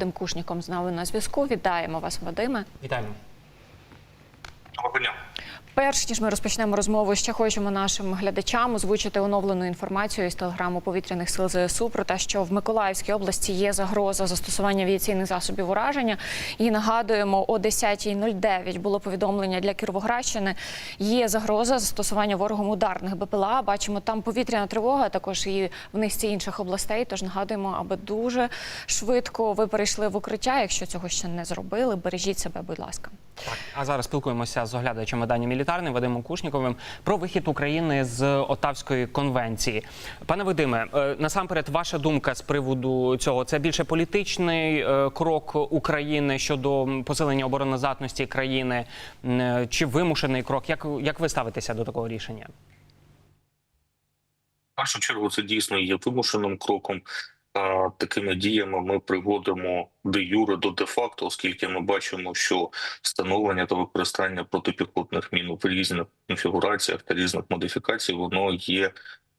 Вадим Кушніком з нами на зв'язку. Вітаємо вас, Вадиме. Вітаємо. Доброго дня. Перш ніж ми розпочнемо розмову, ще хочемо нашим глядачам озвучити оновлену інформацію з телеграму повітряних сил ЗСУ про те, що в Миколаївській області є загроза застосування авіаційних засобів ураження. І нагадуємо, о 10.09 було повідомлення для Кіровоградщини. Є загроза застосування ворогом ударних БПЛА. Бачимо, там повітряна тривога, також і в низці інших областей. Тож нагадуємо, аби дуже швидко ви перейшли в укриття. Якщо цього ще не зробили, бережіть себе, будь ласка. А зараз спілкуємося з оглядачем видання мілітарним Вадимом Кушніковим про вихід України з Отавської конвенції. Пане Вадиме, е, насамперед, ваша думка з приводу цього це більше політичний е, крок України щодо посилення обороноздатності країни е, чи вимушений крок? Як, як ви ставитеся до такого рішення? В першу чергу це дійсно є вимушеним кроком. Такими діями ми приводимо де юре до де факто, оскільки ми бачимо, що встановлення та використання протипіхотних мін в різних конфігураціях та різних модифікацій воно є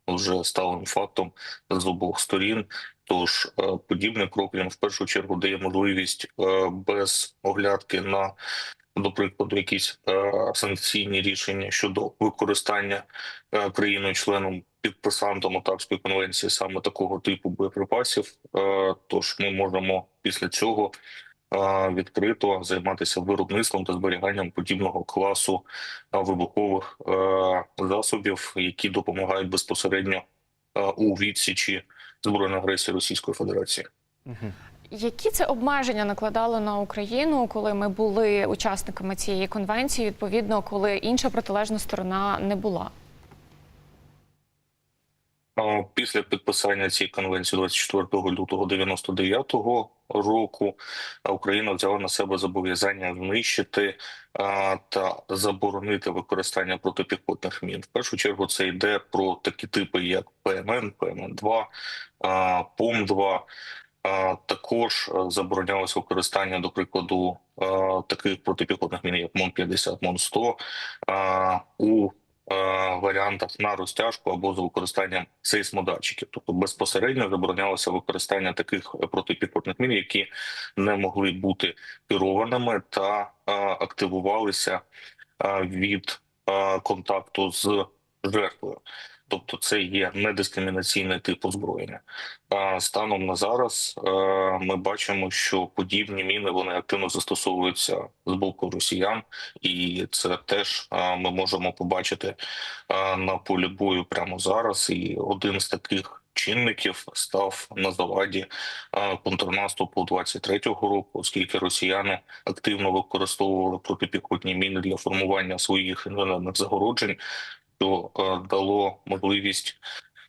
вже сталим фактом з обох сторін. Тож е, подібний крок він в першу чергу дає можливість е, без оглядки на до прикладу, якісь е, санкційні рішення щодо використання е, країною-членом підписантом Отавської конвенції саме такого типу боєприпасів. Е, тож ми можемо після цього відкрито займатися виробництвом та зберіганням подібного класу вибухових засобів, які допомагають безпосередньо у відсічі збройної агресії Російської Федерації. Угу. Які це обмеження накладало на Україну, коли ми були учасниками цієї конвенції, відповідно, коли інша протилежна сторона не була? Після підписання цієї конвенції 24 лютого 99-го року Україна взяла на себе зобов'язання знищити та заборонити використання протипіхотних мін. В першу чергу це йде про такі типи, як ПМН, ПМН-2, ПОМ-2. Також а, заборонялося використання, до прикладу, таких протипіхотних мін, як МОН-50, МОН-100 у е, варіантах на розтяжку або з використанням сейсмодатчиків. Тобто безпосередньо заборонялося використання таких протипіхотних мін, які не могли бути керованими та е, активувалися е, від е, контакту з жертвою. Тобто це є недискримінаційний тип озброєння. Станом на зараз е, ми бачимо, що подібні міни вони активно застосовуються з боку росіян, і це теж е, ми можемо побачити е, на полі бою прямо зараз. І один з таких чинників став на заваді контрнаступу 23-го року, оскільки росіяни активно використовували протипіхотні міни для формування своїх інженерних загороджень, що е, дало можливість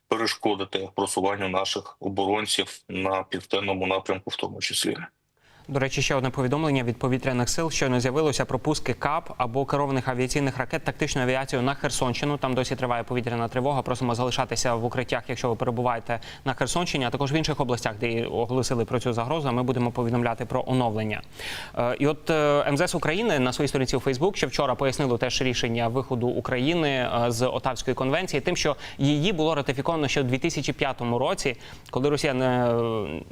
перешкодити просуванню наших оборонців на південному напрямку, в тому числі. До речі, ще одне повідомлення від повітряних сил. Щойно з'явилося про пуски КАП або керованих авіаційних ракет тактичною авіацією на Херсонщину. Там досі триває повітряна тривога. Просимо залишатися в укриттях, якщо ви перебуваєте на Херсонщині, а також в інших областях, де оголосили про цю загрозу. Ми будемо повідомляти про оновлення. Е, І от е, МЗС України на своїй сторінці у Фейсбук ще вчора пояснило теж рішення виходу України е, з Отавської конвенції, тим, що її було ратифіковано ще в 2005 році, коли Росія не,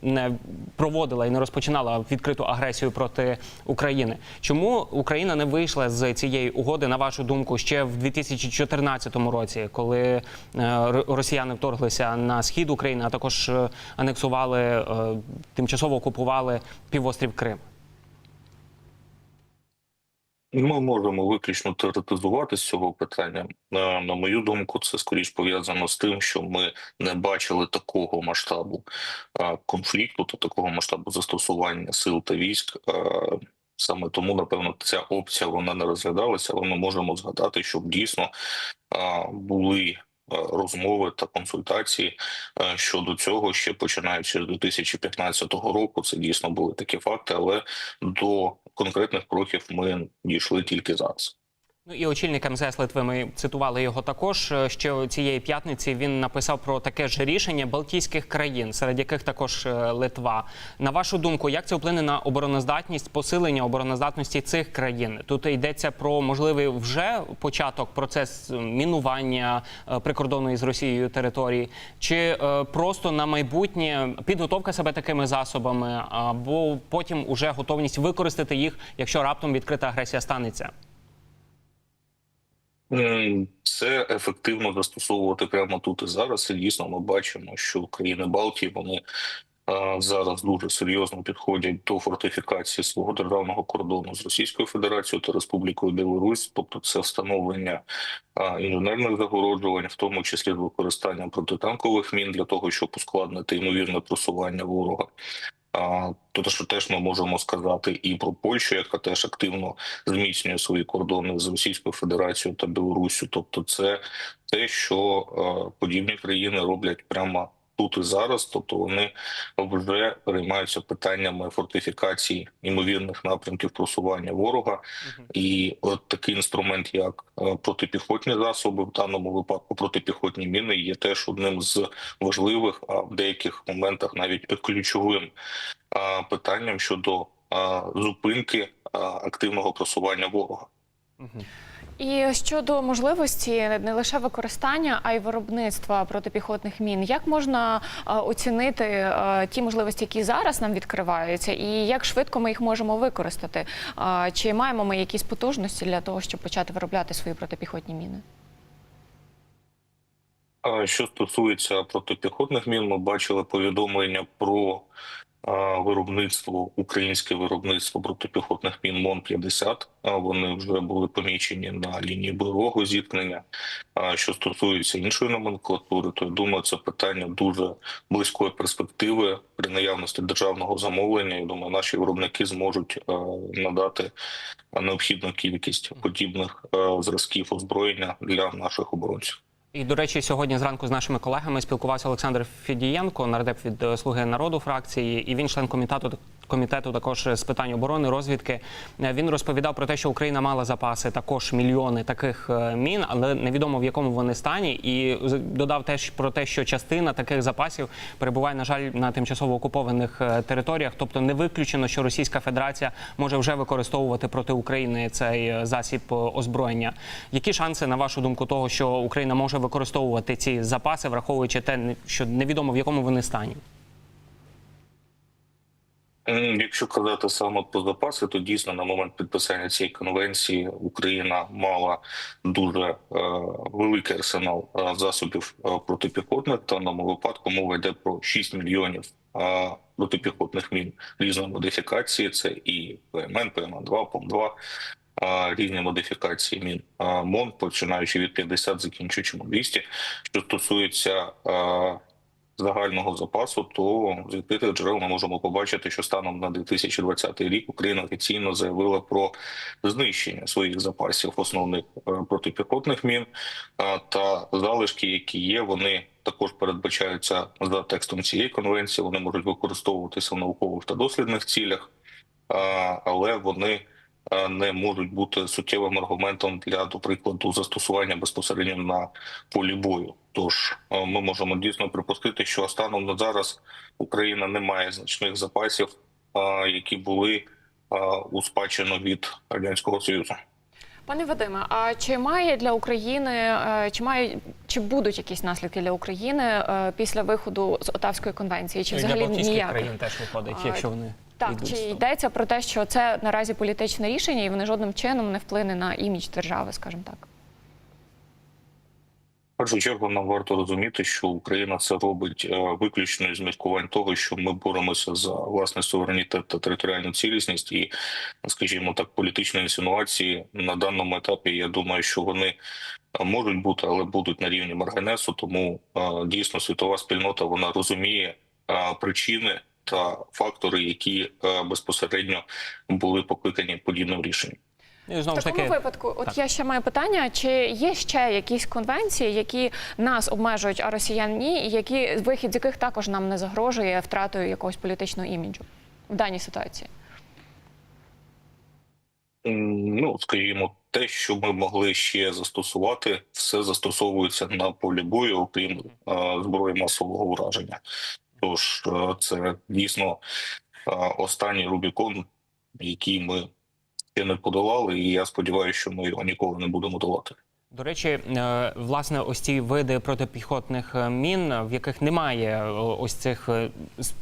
не проводила і не розпочинала відкриту агресію проти України. Чому Україна не вийшла з цієї угоди, на вашу думку, ще в 2014 році, коли е, росіяни вторглися на схід України, а також е, анексували, е, тимчасово окупували півострів Крим? Ми можемо виключно теоретизувати з цього питання. Е, На мою думку, це скоріш пов'язано з тим, що ми не бачили такого масштабу е, конфлікту та такого масштабу застосування сил та військ. Е, Саме тому, напевно, ця опція вона не розглядалася, але ми можемо згадати, щоб дійсно були розмови та консультації щодо цього, ще починаючи з 2015 року. Це дійсно були такі факти, але до конкретних кроків ми дійшли тільки зараз. Ну і очільник МЗС Литви, ми цитували його також. е, Що цієї п'ятниці він написав про таке ж рішення Балтійських країн, серед яких також е, Литва. На вашу думку, як це вплине на обороноздатність, посилення обороноздатності цих країн? Тут йдеться про можливий вже початок процес е, мінування прикордонної з Росією території, чи просто на майбутнє підготовка себе такими засобами, або потім уже готовність використати їх, якщо раптом відкрита агресія станеться. Це ефективно застосовувати прямо тут і зараз. І дійсно ми бачимо, що країни Балтії вони зараз дуже серйозно підходять до фортифікації свого державного кордону з Російською Федерацією та Республікою Білорусь, тобто це встановлення інженерних загороджувань, в тому числі з використанням протитанкових мін для того, щоб ускладнити ймовірне просування ворога. То що теж ми можемо сказати і про Польщу, яка теж активно зміцнює свої кордони з Російською Федерацією та Білоруссю. Тобто, це те, що е, подібні країни роблять прямо тут і зараз. Тобто вони вже переймаються питаннями фортифікації ймовірних напрямків просування ворога. І от такий інструмент, як е, протипіхотні засоби, в даному випадку протипіхотні міни, є теж одним з важливих, а в деяких моментах навіть ключовим питанням щодо зупинки активного просування ворога. І щодо можливості не лише використання, а й виробництва протипіхотних мін, як можна е, оцінити е, ті можливості, які зараз нам відкриваються, і як швидко ми їх можемо використати? Е, Чи маємо ми якісь потужності для того, щоб почати виробляти свої протипіхотні міни? Що стосується протипіхотних мін, ми бачили повідомлення про виробництво, українське виробництво протипіхотних мін МОН-50. А Вони вже були помічені на лінії бойового зіткнення. Що стосується іншої номенклатури, то я думаю, це питання дуже близької перспективи при наявності державного замовлення. Я думаю, наші виробники зможуть надати необхідну кількість подібних зразків озброєння для наших оборонців. І до речі, сьогодні зранку з нашими колегами спілкувався Олександр Фідієнко, нардеп від е, Слуги народу фракції, і він член комітету комітету також з питань оборони розвідки. Е, Він розповідав про те, що Україна мала запаси також мільйони таких е, мін, але невідомо в якому вони стані. І додав теж про те, що частина таких запасів перебуває, на жаль, на тимчасово окупованих е, територіях. Тобто не виключено, що Російська Федерація може вже використовувати проти України цей засіб озброєння. Які шанси, на вашу думку, того, що Україна може використовувати ці запаси, враховуючи те, що невідомо в якому вони стані? Якщо казати саме про запаси, то дійсно на момент підписання цієї конвенції Україна мала дуже е, великий арсенал е, засобів е, протипіхотних. В даному випадку мова йде про 6 мільйонів е, протипіхотних мін різної модифікації. Це і ПМН, ПМН-2, ПОМ-2, е, різні модифікації мін е, МОН, починаючи від 50, закінчуючи на 200. Що стосується е, загального запасу, то з відкритих джерел ми можемо побачити, що станом на 2020 рік Україна офіційно заявила про знищення своїх запасів основних е, протипіхотних мін та залишки, які є, вони також передбачаються за текстом цієї конвенції. Вони можуть використовуватися в наукових та дослідних цілях, але вони не можуть бути суттєвим аргументом для, до прикладу, застосування безпосередньо на полі бою. Тож ми можемо дійсно припустити, що станом на зараз Україна не має значних запасів, які були у спадщину від радянського союзу. Пане Вадиме, а чи має для України, е, чи має чи будуть якісь наслідки для України е, після виходу з Отавської конвенції? Чи взагалі ніяких? країн теж виходить, якщо вони Так, чи йдеться про те, що це наразі політичне рішення, і воно жодним чином не вплине на імідж держави, скажімо так? Першу чергу нам варто розуміти, що Україна це робить е, виключно із міркувань того, що ми боремося за власний суверенітет та територіальну цілісність, і, скажімо так, політичні інсинуації на даному етапі. Я думаю, що вони е, можуть бути, але будуть на рівні маргенесу. Тому е, дійсно світова спільнота вона розуміє причини та фактори, які е, безпосередньо були покликані подібним рішенням. Ну, знову В ж такому таки, випадку, от так. я ще маю питання: чи є ще якісь конвенції, які нас обмежують, а росіян ні, і які вихід з яких також нам не загрожує втратою якогось політичного іміджу в даній ситуації? Ну, скажімо, те, що ми могли ще застосувати, все застосовується на полі бою, окрім е, зброї масового ураження. Тож е, це дійсно е, останній Рубікон, який ми ще не подолали, і я сподіваюся, що ми його ніколи не будемо долати. До речі, е, власне, ось ці види протипіхотних мін, в яких немає ось цих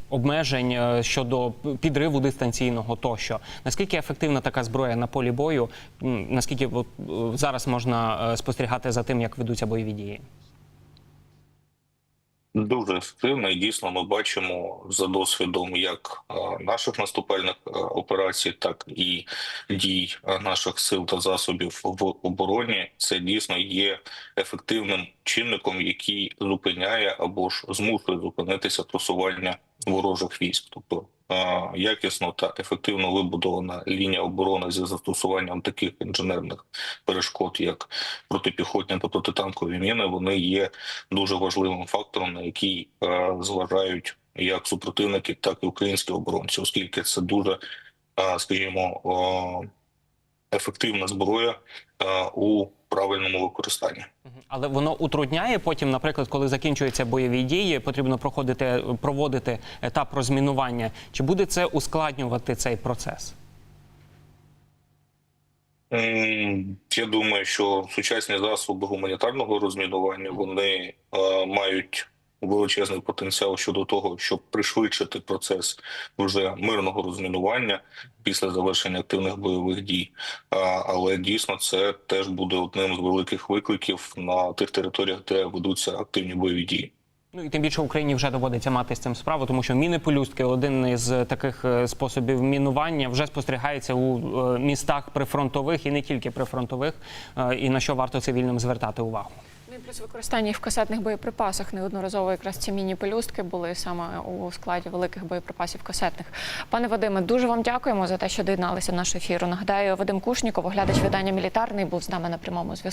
обмежень щодо підриву дистанційного тощо. Наскільки ефективна така зброя на полі бою? Наскільки зараз можна спостерігати за тим, як ведуться бойові дії? Дуже ефективно, і дійсно ми бачимо за досвідом як е, наших наступальних е, операцій, так і дій е, наших сил та засобів в обороні. Це дійсно є ефективним чинником, який зупиняє або ж змушує зупинитися просування ворожих військ. Тобто якісно та ефективно вибудована лінія оборони зі застосуванням таких інженерних перешкод, як протипіхотні та протитанкові міни, вони є дуже важливим фактором, на який зважають як супротивники, так і українські оборонці, оскільки це дуже, скажімо, ефективна зброя у правильному використанні. Але воно утрудняє потім, наприклад, коли закінчуються бойові дії, потрібно проходити проводити етап розмінування. Чи буде це ускладнювати цей процес? Я думаю, що сучасні засоби гуманітарного розмінування вони е, мають величезний потенціал щодо того, щоб пришвидшити процес вже мирного розмінування після завершення активних бойових дій. Але дійсно це теж буде одним з великих викликів на тих територіях, де ведуться активні бойові дії. Ну і тим більше Україні вже доводиться мати з цим справу, тому що міни пелюстки один із таких е, способів мінування вже спостерігається у е, містах прифронтових і не тільки прифронтових, е, і на що варто цивільним звертати увагу. Плюс використання в касетних боєприпасах. Неодноразово якраз ці міні-пелюстки були саме у складі великих боєприпасів касетних. Пане Вадиме, дуже вам дякуємо за те, що доєдналися до нашого ефіру. Нагадаю, Вадим Кушніков, оглядач видання мілітарний, був з нами на прямому зв'язку.